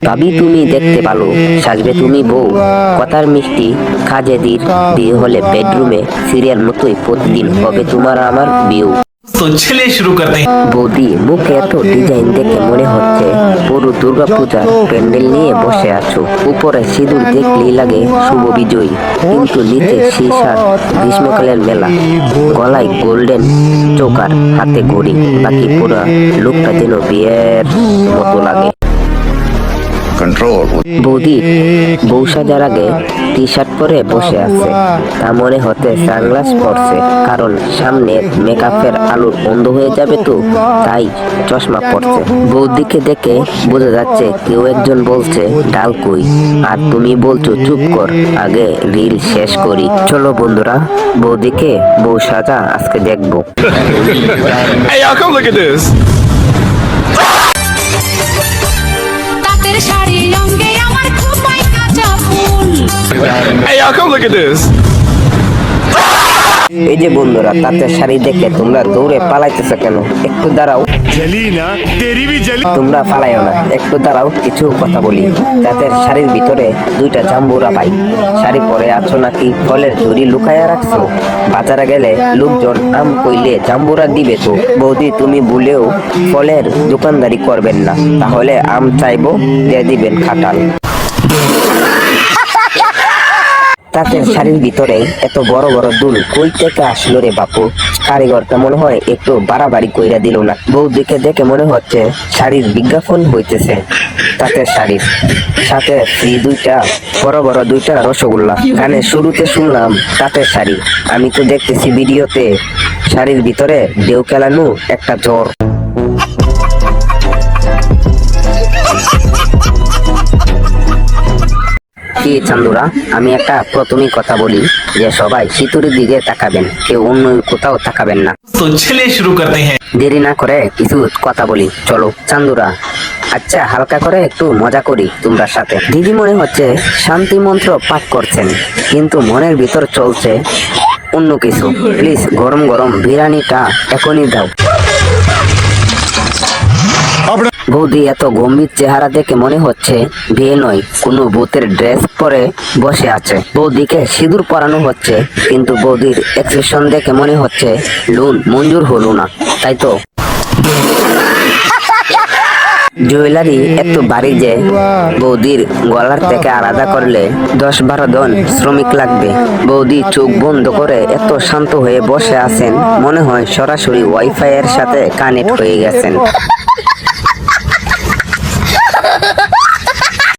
তবে তুমি দেখতে পালো সাজবে তুমি বউ। কথার মিষ্টি কাজে দির বিয়ে হলে বেডরুমে সিরিয়াল মতোই প্রতিদিন হবে তোমার আমার বিয়ে। তো ছেলে শুরু করতে বৌদি মুখে এত ডিজাইন দেখে মনে হচ্ছে পুরো দুর্গা পূজার প্যান্ডেল নিয়ে বসে আছো। উপরে সিঁদুর দেখলেই লাগে শুভ বিজয়ী কিন্তু নিচে শীষার গ্রীষ্মকালের মেলা। গলায় গোল্ডেন চোকার হাতে ঘড়ি বাকি পুরো লোকটা যেন বিয়ের মতো লাগে। Control. বৌদি বউ সাজার আগে টি শার্ট পরে বসে আছে। তা মনে হতে সানগ্লাস পরছে কারণ সামনে মেকআপের আলো বন্ধ হয়ে যাবে তো তাই চশমা পরছে। বৌদিকে দেখে বোঝা যাচ্ছে কেউ একজন বলছে ডাল কই? আর তুমি বলছো চুপ কর আগে রিল শেষ করি। চলো বন্ধুরা বৌদিকে বউ সাজা আজকে দেখব। Hey y'all come look at this. Hey y'all come look at this এই যে বন্ধুরা তাতে শাড়ি দেখে তোমরা দৌড়ে পালাইতেছো কেন? একটু দাঁড়াও। তোমরা পালাইও না একটু দাঁড়াও কিছু কথা বলি। তাদের শাড়ির ভিতরে দুইটা জাম্বুরা পাই। শাড়ি পরে আছো নাকি ফলের ঝুড়ি লুকাইয়া রাখছো? বাজারে গেলে লোকজন আম কইলে জাম্বুরা দিবে তো। বৌদি তুমি বলেও ফলের দোকানদারি করবেন না। তাহলে আম চাইব দিয়ে দিবেন খাটাল। তাদের শাড়ির ভিতরে এত বড় বড় দুল কই থেকে আসলো রে বাপু? কারিগরটা মনে হয় একটু বাড়াবাড়ি কইরা দিল না। বৌদিকে দেখে মনে হচ্ছে শাড়ির বিজ্ঞাপন হইতেছে তাদের শাড়ির। সাথে ফ্রি দুইটা, বড় বড় দুইটা রসগোল্লা। গানের শুরুতে শুনলাম তাঁতের শাড়ি। আমি তো দেখতেছি ভিডিওতে শাড়ির ভিতরে ঢেউ খেলানো একটা জ্বর। কি চান্দুরা? আমি একটা প্রথমেই কথা বলি যে সবাই সিঁতুর দিকে তাকাবেন কেউ অন্য কোথাও তাকাবেন না। তো ছেলে শুরু করতে হ্যাঁ। দেরি না করে কিছু কথা বলি। চলো চান্দুরা। আচ্ছা হালকা করে একটু মজা করি তোমরা সাথে। দিদি মনে হচ্ছে শান্তি মন্ত্র পাঠ করছেন কিন্তু মনের ভিতর চলছে অন্য কিছু। প্লিজ গরম গরম বিরিয়ানিটা এখনই দাও। বৌদি, এত গম্ভীর চেহারা দেখে মনে হচ্ছে বিয়ে নয়, কোনো ভূতের ড্রেস পরে বসে আছে। বৌদিকে সিঁদুর পরানো হচ্ছে, কিন্তু বৌদির এক্সপ্রেশন দেখে মনে হচ্ছে, লোন, মঞ্জুর হলো না। তাই তো। জুয়েলারি এত বাড়ি যে বৌদির গলার থেকে আলাদা করলে দশ বারো জন শ্রমিক লাগবে। বৌদি চোখ বন্ধ করে এত শান্ত হয়ে বসে আছেন, মনে হয় সরাসরি ওয়াইফাই এর সাথে কানেক্ট হয়ে গেছেন।